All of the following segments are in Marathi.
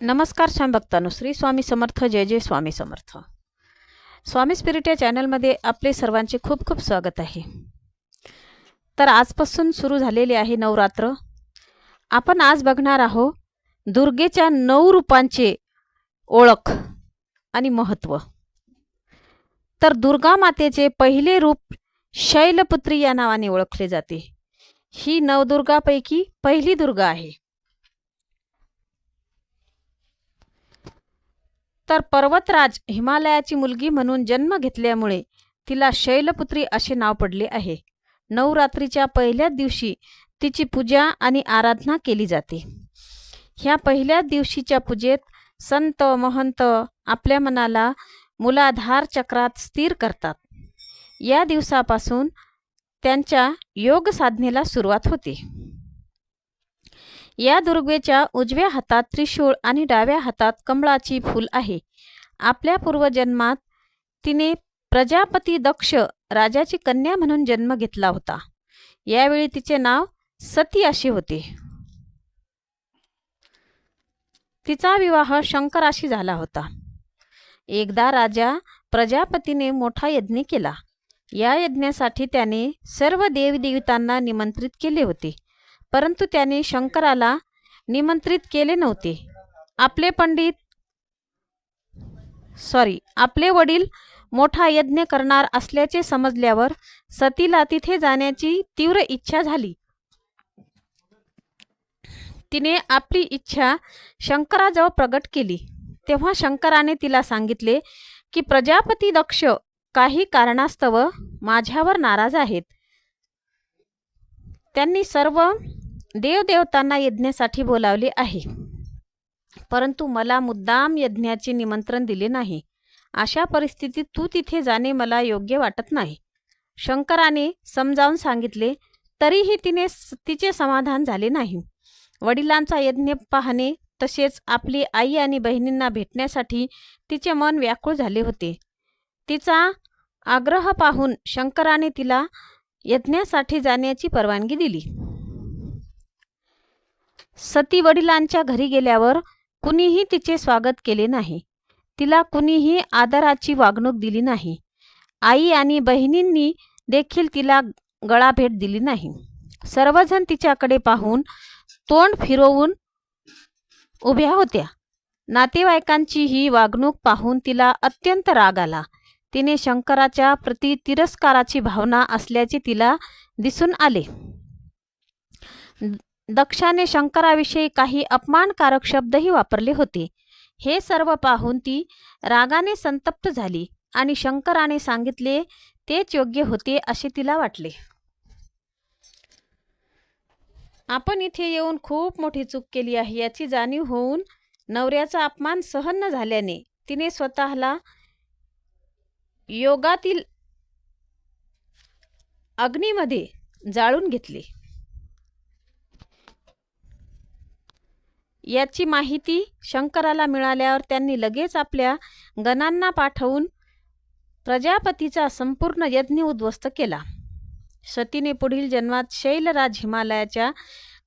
नमस्कार श्याम भक्तांनो. श्री स्वामी समर्थ जय जय स्वामी समर्थ. स्वामी स्पिरिट या चॅनलमध्ये आपले सर्वांचे खूप खूप स्वागत आहे. तर आजपासून सुरू झालेले आहे नवरात्र. आपण आज बघणार आहोत दुर्गेच्या नऊ रूपांचे ओळख आणि महत्त्व तर दुर्गा मातेचे पहिले रूप शैलपुत्री या नावाने ओळखले जाते. ही नवदुर्गापैकी पहिली दुर्गा आहे. तर पर्वतराज हिमालयाची मुलगी म्हणून जन्म घेतल्यामुळे तिला शैलपुत्री असे नाव पडले आहे. नवरात्रीच्या पहिल्याच दिवशी तिची पूजा आणि आराधना केली जाते. ह्या पहिल्या दिवशीच्या पूजेत संत महंत आपल्या मनाला मुलाधार चक्रात स्थिर करतात. या दिवसापासून त्यांच्या योग साधनेला सुरुवात होते. या दुर्गेच्या उजव्या हातात त्रिशूळ आणि डाव्या हातात कमळाची फूल आहे. आपल्या पूर्वजन्मात तिने प्रजापती दक्ष राजाची कन्या म्हणून जन्म घेतला होता. यावेळी तिचे नाव सती असे होते. तिचा विवाह शंकराशी झाला होता. एकदा राजा प्रजापतीने मोठा यज्ञ केला. या यज्ञासाठी त्याने सर्व देवदेवतांना निमंत्रित केले होते. परंतु त्याने शंकराला निमंत्रित केले नव्हते. आपले पंडित सॉरी आपले वडील मोठा यज्ञ करणार असल्याचे समजल्यावर सतीला तिथे जाण्याची तीव्र इच्छा झाली. तिने आपली इच्छा शंकराजवळ प्रगट केली. तेव्हा शंकराने तिला सांगितले की प्रजापती दक्ष काही कारणास्तव माझ्यावर नाराज आहेत. त्यांनी सर्व देवदेवतांना यज्ञासाठी बोलावले आहे. परंतु मला मुद्दाम यज्ञाचे निमंत्रण दिले नाही. अशा परिस्थितीत तू तिथे जाणे मला योग्य वाटत नाही. शंकराने समजावून सांगितले तरीही तिने स- तिचे समाधान झाले नाही. वडिलांचा यज्ञ पाहणे तसेच आपली आई आणि बहिणींना भेटण्यासाठी तिचे मन व्याकुळ झाले होते. तिचा आग्रह पाहून शंकराने तिला यज्ञासाठी जाण्याची परवानगी दिली. सती वडिलांच्या घरी गेल्यावर कुणीही तिचे स्वागत केले नाही. तिला कुणीही आदराची वागणूक दिली नाही. आई आणि बहिणींनी देखील तिला गळाभेट दिली नाही. सर्वजण तिच्याकडे पाहून तोंड फिरवून उभ्या होत्या. नातेवाईकांची ही वागणूक पाहून तिला अत्यंत राग आला. तिने शंकराच्या प्रति तिरस्काराची भावना असल्याचे तिला दिसून आले. दक्षाने शंकराविषयी काही अपमानकारक शब्दही वापरले होते. हे सर्व पाहून ती रागाने संतप्त झाली आणि शंकराने सांगितले तेच योग्य होते असे तिला वाटले. आपण इथे येऊन खूप मोठी चूक केली आहे. याची जाणीव होऊन नवऱ्याचा अपमान सहन न झाल्याने तिने स्वतःला योगातील अग्नीमध्ये जाळून घेतले. याची माहिती शंकराला मिळाल्यावर त्यांनी लगेच आपल्या गणांना पाठवून प्रजापतीचा संपूर्ण यज्ञ उद्ध्वस्त केला. सतीने पुढील जन्मात शैलराज हिमालयाच्या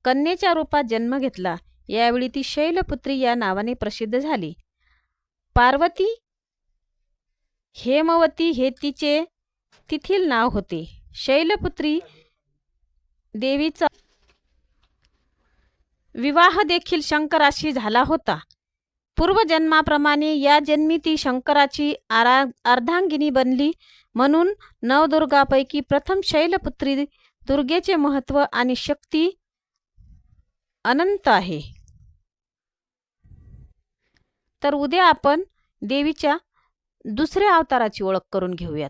कन्येच्या रूपात जन्म घेतला. यावेळी ती शैलपुत्री या नावाने प्रसिद्ध झाली. पार्वती हेमवती हे तिचे तिथील नाव होते. शैलपुत्री देवीचा विवाह देखील शंकराशी झाला होता. पूर्वजन्माप्रमाणे या जन्मी ती शंकराची आरा अर्धांगिनी बनली म्हणून नवदुर्गापैकी प्रथम शैलपुत्री दुर्गेचे महत्त्व आणि शक्ती अनंत आहे. तर उद्या आपण देवीच्या दुसऱ्या अवताराची ओळख करून घेऊयात.